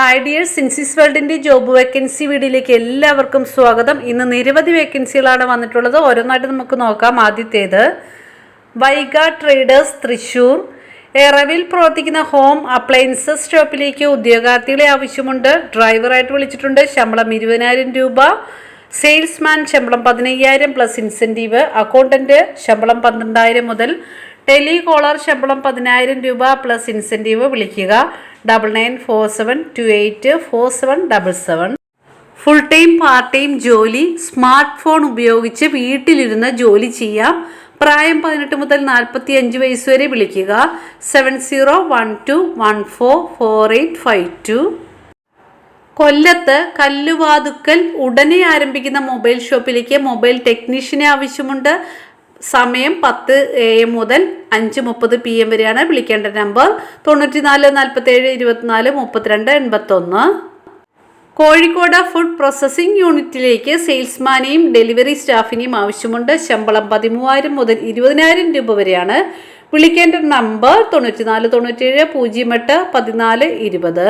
Hi dear സിൻസിസ് വേൾഡിന്റെ job vacancy വീഡിയോയിലേക്ക് എല്ലാവർക്കും സ്വാഗതം. ഇന്ന് നിരവധി വേക്കൻസികളാണ് വന്നിട്ടുള്ളത്. ഓരോന്നായിട്ട് നമുക്ക് നോക്കാം. ആദ്യത്തേത് വൈഗ ട്രേഡേഴ്സ് തൃശൂർ. എറവിൽ പ്രവർത്തിക്കുന്ന ഹോം അപ്ലയൻസസ് ഷോപ്പിലേക്ക് ഉദ്യോഗാർത്ഥികളെ ആവശ്യമുണ്ട്. ഡ്രൈവറായിട്ട് വിളിച്ചിട്ടുണ്ട്. ശമ്പളം ഇരുപതിനായിരം രൂപ. സെയിൽസ്മാൻ ശമ്പളം പതിനയ്യായിരം പ്ലസ് ഇൻസെന്റീവ് അക്കൗണ്ടന്റ് ശമ്പളം പന്ത്രണ്ടായിരം മുതൽ ടെലി കോളർ ശമ്പളം പതിനായിരം രൂപ പ്ലസ് ഇൻസെന്റീവ് വിളിക്കുക. Double nine four seven two eight four seven double seven full time part time ജോലി. സ്മാർട്ട് ഫോൺ ഉപയോഗിച്ച് വീട്ടിലിരുന്ന് ജോലി ചെയ്യാം. പ്രായം പതിനെട്ട് മുതൽ നാൽപ്പത്തി അഞ്ച് വയസ്സ് വരെ വിളിക്കുക. Seven zero one two one four four eight five two കൊല്ലത്ത് കല്ലുവാതുക്കൽ ഉടനെ ആരംഭിക്കുന്ന മൊബൈൽ ഷോപ്പിലേക്ക് മൊബൈൽ ടെക്നീഷ്യനെ ആവശ്യമുണ്ട്. സമയം പത്ത് എ എം മുതൽ അഞ്ച് മുപ്പത് പി എം വരെയാണ്. വിളിക്കേണ്ട നമ്പർ തൊണ്ണൂറ്റി നാല് നാൽപ്പത്തേഴ് ഇരുപത്തിനാല് മുപ്പത്തിരണ്ട് എൺപത്തൊന്ന്. കോഴിക്കോട് ഫുഡ് പ്രോസസ്സിംഗ് യൂണിറ്റിലേക്ക് സെയിൽസ്മാനെയും ഡെലിവറി സ്റ്റാഫിനെയും ആവശ്യമുണ്ട്. ശമ്പളം പതിമൂവായിരം മുതൽ ഇരുപതിനായിരം രൂപ വരെയാണ്. വിളിക്കേണ്ട നമ്പർ തൊണ്ണൂറ്റിനാല് തൊണ്ണൂറ്റേഴ് പൂജ്യം എട്ട് പതിനാല് ഇരുപത്.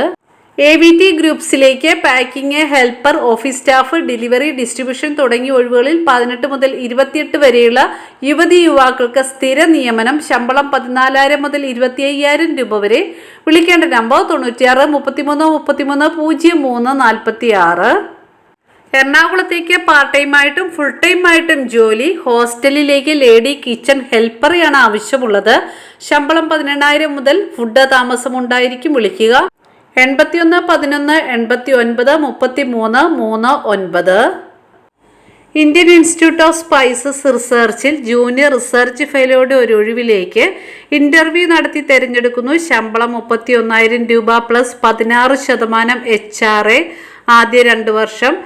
A V T ഗ്രൂപ്പ്സിലേക്ക് packing helper office staff delivery distribution തുടങ്ങിയ ഒഴിവുകളിൽ പതിനെട്ട് മുതൽ ഇരുപത്തിയെട്ട് വരെയുള്ള യുവതി യുവാക്കൾക്ക് സ്ഥിര നിയമനം ശമ്പളം പതിനാലായിരം മുതൽ ഇരുപത്തി അയ്യായിരം രൂപ വരെ. വിളിക്കേണ്ട നമ്പർ തൊണ്ണൂറ്റിയാറ് മുപ്പത്തിമൂന്ന് മുപ്പത്തിമൂന്ന് പൂജ്യം മൂന്ന് നാൽപ്പത്തി ആറ് എറണാകുളത്തേക്ക് പാർട്ട് ടൈം ആയിട്ടും ഫുൾ ടൈം ആയിട്ടും ജോലി ഹോസ്റ്റലിലേക്ക് ലേഡി കിച്ചൺ ഹെൽപ്പറെയാണ് ആവശ്യമുള്ളത്. ശമ്പളം പതിനെണ്ണായിരം മുതൽ ഫുഡ് താമസം ഉണ്ടായിരിക്കും വിളിക്കുക. എൺപത്തിയൊന്ന് പതിനൊന്ന് എൺപത്തി ഒൻപത് മുപ്പത്തി മൂന്ന് മൂന്ന് ഒൻപത്. ഇന്ത്യൻ ഇൻസ്റ്റിറ്റ്യൂട്ട് ഓഫ് സ്പൈസസ് റിസർച്ചിൽ ജൂനിയർ റിസർച്ച് ഫെലോയുടെ ഒരു ഒഴിവിലേക്ക് ഇന്റർവ്യൂ നടത്തി തിരഞ്ഞെടുക്കുന്നു. ശമ്പളം മുപ്പത്തി ഒന്നായിരം രൂപ പ്ലസ് പതിനാറ് ശതമാനം എച്ച് ആർ എ ആദ്യ രണ്ട് വർഷം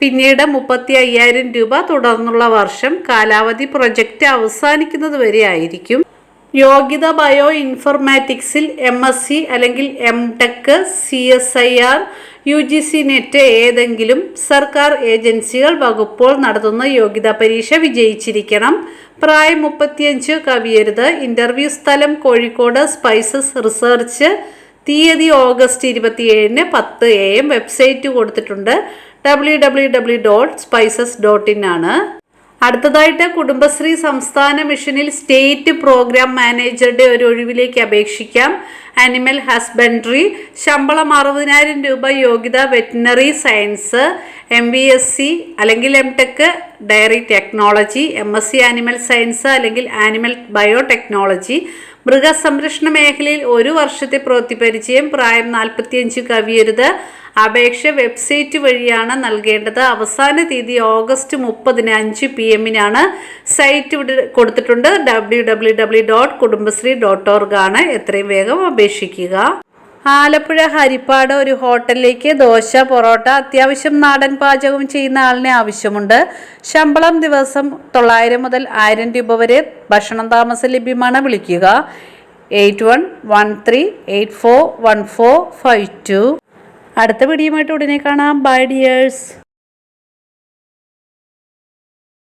പിന്നീട് മുപ്പത്തി അയ്യായിരം രൂപ തുടർന്നുള്ള വർഷം. കാലാവധി പ്രൊജക്റ്റ് അവസാനിക്കുന്നത് വരെ ആയിരിക്കും. യോഗ്യത ബയോ ഇൻഫർമാറ്റിക്സിൽ എം എസ് സി അല്ലെങ്കിൽ M tech C S I R U G C net ഏതെങ്കിലും സർക്കാർ ഏജൻസികൾ വകുപ്പോൾ നടത്തുന്ന യോഗ്യതാ പരീക്ഷ വിജയിച്ചിരിക്കണം. പ്രായം മുപ്പത്തിയഞ്ച് കവിയരുത്. ഇന്റർവ്യൂ സ്ഥലം കോഴിക്കോട് സ്പൈസസ് റിസർച്ച്. തീയതി ഓഗസ്റ്റ് ഇരുപത്തിയേഴിന് പത്ത് എ എം വെബ്സൈറ്റ് കൊടുത്തിട്ടുണ്ട്. W W W dot spices dot in ആണ്. അടുത്തതായിട്ട് കുടുംബശ്രീ സംസ്ഥാന മിഷനിൽ സ്റ്റേറ്റ് പ്രോഗ്രാം മാനേജറുടെ ഒരു ഒഴിവിലേക്ക് അപേക്ഷിക്കാം. അനിമൽ ഹസ്ബൻഡറി ശമ്പളം അറുപതിനായിരം രൂപ യോഗ്യത veterinary science M V S C അല്ലെങ്കിൽ M tech dairy technology M S C animal science അല്ലെങ്കിൽ ആനിമൽ ബയോടെക്നോളജി മൃഗസംരക്ഷണ മേഖലയിൽ ഒരു വർഷത്തെ പ്രവൃത്തി പരിചയം പ്രായം നാൽപ്പത്തിയഞ്ച് കവിയരുത് അപേക്ഷ വെബ്സൈറ്റ് വഴിയാണ് നൽകേണ്ടത്. അവസാന തീയതി ഓഗസ്റ്റ് മുപ്പതിന് അഞ്ച് പി എമ്മിനാണ് സൈറ്റ് കൊടുത്തിട്ടുണ്ട്. W W W dot Kudumbashree dot org ആണ്. എത്രയും വേഗം അപേക്ഷിക്കുക. ആലപ്പുഴ ഹരിപ്പാട് ഒരു ഹോട്ടലിലേക്ക് ദോശ പൊറോട്ട അത്യാവശ്യം നാടൻ പാചകം ചെയ്യുന്ന ആളിനെ ആവശ്യമുണ്ട്. ശമ്പളം ദിവസം തൊള്ളായിരം മുതൽ ആയിരം രൂപ വരെ ഭക്ഷണം താമസം ലഭ്യമാണ്. വിളിക്കുക. Eight one one three eight four one four five two. അടുത്ത വീഡിയോയുമായിട്ട് ഉടനെ കാണാം. By dears